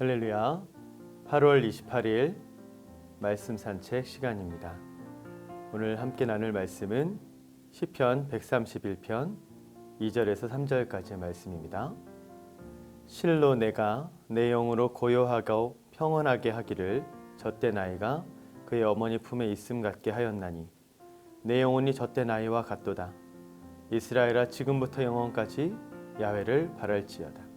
할렐루야. 8월 28일 말씀 산책 시간입니다. 오늘 함께 나눌 말씀은 시편 131편 2절에서 3절까지의 말씀입니다. 실로 내가 내 영으로 고요하고 평온하게 하기를 젖대 나이가 그의 어머니 품에 있음 같게 하였나니 내 영혼이 젖대 나이와 같도다. 이스라엘아 지금부터 영원까지 야훼를 바랄지어다.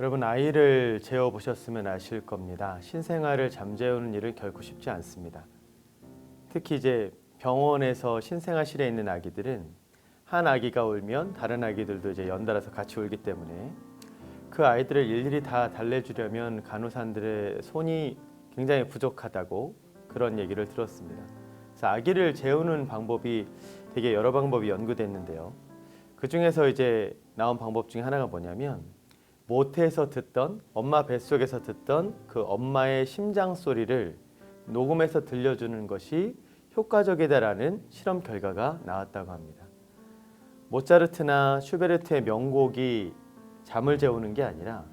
여러분 아이를 재워 보셨으면 아실 겁니다. 신생아를 잠재우는 일은 결코 쉽지 않습니다. 특히 이제 병원에서 신생아실에 있는 아기들은 한 아기가 울면 다른 아기들도 이제 연달아서 같이 울기 때문에 그 아이들을 일일이 다 달래주려면 간호사들의 손이 굉장히 부족하다고 그런 얘기를 들었습니다. 그래서 아기를 재우는 방법이 되게 여러 방법이 연구됐는데요. 그 중에서 이제 나온 방법 중에 하나가 뭐냐면 모태에서 듣던 엄마 뱃속에서 듣던 그 엄마의 심장 소리를 녹음해서 들려주는 것이 효과적이다라는 실험 결과가 나왔다고 합니다. 모차르트나 슈베르트의 명곡이 잠을 재우는 게 아니라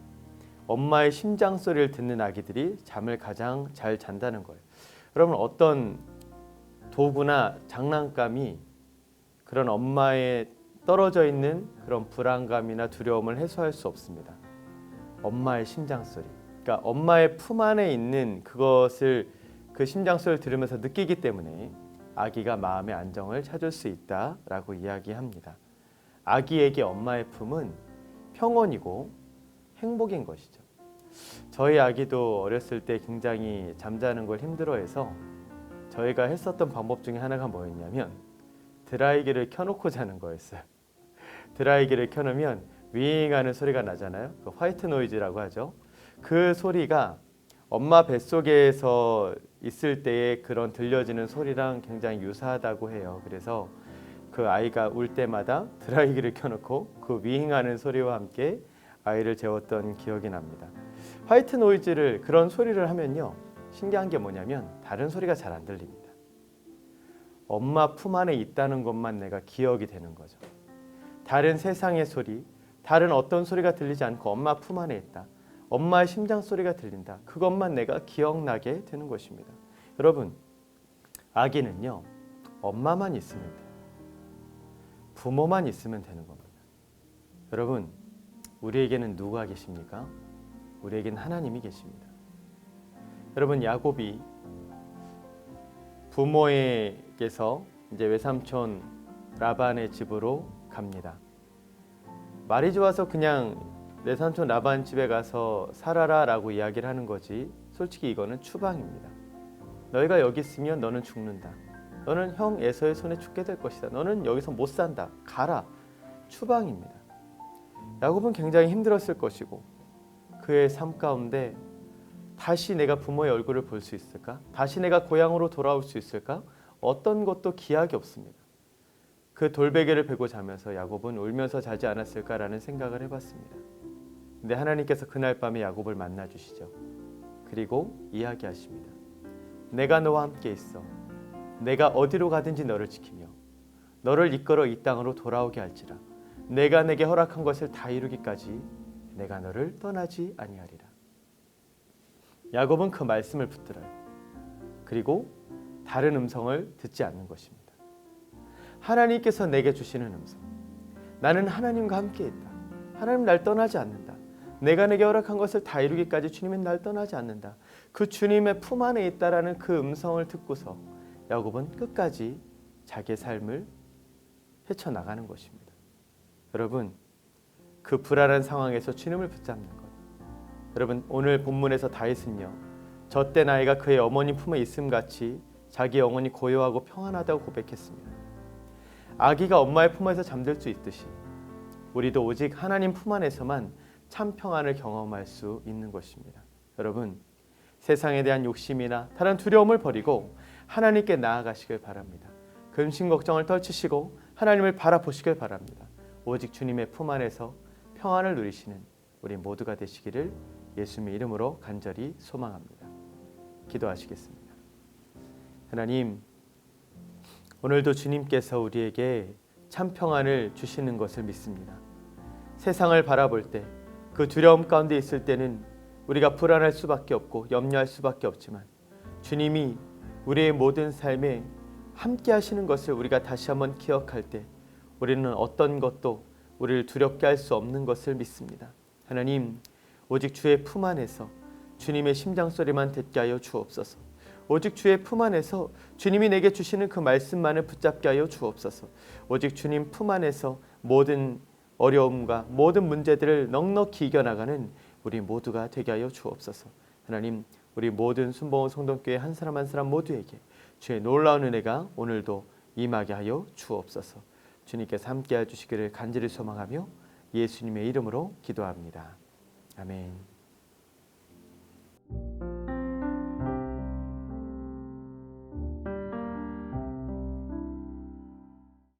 엄마의 심장 소리를 듣는 아기들이 잠을 가장 잘 잔다는 거예요. 여러분 어떤 도구나 장난감이 그런 엄마의 떨어져 있는 그런 불안감이나 두려움을 해소할 수 없습니다. 엄마의 심장 소리. 그러니까 엄마의 품 안에 있는 그것을 그 심장 소리를 들으면서 느끼기 때문에 아기가 마음의 안정을 찾을 수 있다라고 이야기합니다. 아기에게 엄마의 품은 평온이고 행복인 것이죠. 저희 아기도 어렸을 때 굉장히 잠자는 걸 힘들어해서 저희가 했었던 방법 중에 하나가 뭐였냐면 드라이기를 켜놓고 자는 거였어요. 드라이기를 켜놓으면 윙 하는 소리가 나잖아요. 그 화이트 노이즈라고 하죠. 그 소리가 엄마 뱃속에서 있을 때의 그런 들려지는 소리랑 굉장히 유사하다고 해요. 그래서 그 아이가 울 때마다 드라이기를 켜놓고 그 윙하는 소리와 함께 아이를 재웠던 기억이 납니다. 화이트 노이즈를 그런 소리를 하면요. 신기한 게 뭐냐면 다른 소리가 잘 안 들립니다. 엄마 품 안에 있다는 것만 내가 기억이 되는 거죠. 다른 세상의 소리, 다른 어떤 소리가 들리지 않고 엄마 품 안에 있다. 엄마의 심장 소리가 들린다. 그것만 내가 기억나게 되는 것입니다. 여러분, 아기는요, 엄마만 있으면 돼요. 부모만 있으면 되는 겁니다. 여러분, 우리에게는 누가 계십니까? 우리에게는 하나님이 계십니다. 여러분, 야곱이 부모에게서 이제 외삼촌 라반의 집으로 갑니다. 말이 좋아서 그냥 내 삼촌 라반 집에 가서 살아라라고 이야기를 하는 거지. 솔직히 이거는 추방입니다. 너희가 여기 있으면 너는 죽는다. 너는 형 에서의 손에 죽게 될 것이다. 너는 여기서 못 산다. 가라. 추방입니다. 야곱은 굉장히 힘들었을 것이고 그의 삶 가운데 다시 내가 부모의 얼굴을 볼 수 있을까? 다시 내가 고향으로 돌아올 수 있을까? 어떤 것도 기약이 없습니다. 그 돌베개를 베고 자면서 야곱은 울면서 자지 않았을까라는 생각을 해봤습니다. 근데 하나님께서 그날 밤에 야곱을 만나 주시죠. 그리고 이야기하십니다. 내가 너와 함께 있어. 내가 어디로 가든지 너를 지키며 너를 이끌어 이 땅으로 돌아오게 할지라. 내가 내게 허락한 것을 다 이루기까지 내가 너를 떠나지 아니하리라. 야곱은 그 말씀을 붙들어요. 그리고 다른 음성을 듣지 않는 것입니다. 하나님께서 내게 주시는 음성. 나는 하나님과 함께 있다. 하나님 날 떠나지 않는다. 내가 내게 허락한 것을 다 이루기까지 주님은 날 떠나지 않는다. 그 주님의 품 안에 있다라는 그 음성을 듣고서 야곱은 끝까지 자기의 삶을 헤쳐 나가는 것입니다. 여러분, 그 불안한 상황에서 주님을 붙잡는 것. 여러분, 오늘 본문에서 다윗은요. 저때 나이가 그의 어머니 품에 있음 같이 자기 영혼이 고요하고 평안하다고 고백했습니다. 아기가 엄마의 품에서 잠들 수 있듯이 우리도 오직 하나님 품 안에서만 참 평안을 경험할 수 있는 것입니다. 여러분, 세상에 대한 욕심이나 다른 두려움을 버리고 하나님께 나아가시길 바랍니다. 근심 걱정을 떨치시고 하나님을 바라보시길 바랍니다. 오직 주님의 품 안에서 평안을 누리시는 우리 모두가 되시기를 예수님의 이름으로 간절히 소망합니다. 기도하시겠습니다. 하나님, 오늘도 주님께서 우리에게 참 평안을 주시는 것을 믿습니다. 세상을 바라볼 때 그 두려움 가운데 있을 때는 우리가 불안할 수밖에 없고 염려할 수밖에 없지만 주님이 우리의 모든 삶에 함께 하시는 것을 우리가 다시 한번 기억할 때 우리는 어떤 것도 우리를 두렵게 할 수 없는 것을 믿습니다. 하나님, 오직 주의 품 안에서 주님의 심장 소리만 듣게 하여 주옵소서. 오직 주의 품 안에서 주님이 내게 주시는 그 말씀만을 붙잡게 하여 주옵소서. 오직 주님 품 안에서 모든 어려움과 모든 문제들을 넉넉히 이겨나가는 우리 모두가 되게 하여 주옵소서. 하나님, 우리 모든 순봉원 성동교회 한 사람 한 사람 모두에게 주의 놀라운 은혜가 오늘도 임하게 하여 주옵소서. 주님께서 함께 해 주시기를 간절히 소망하며 예수님의 이름으로 기도합니다. 아멘.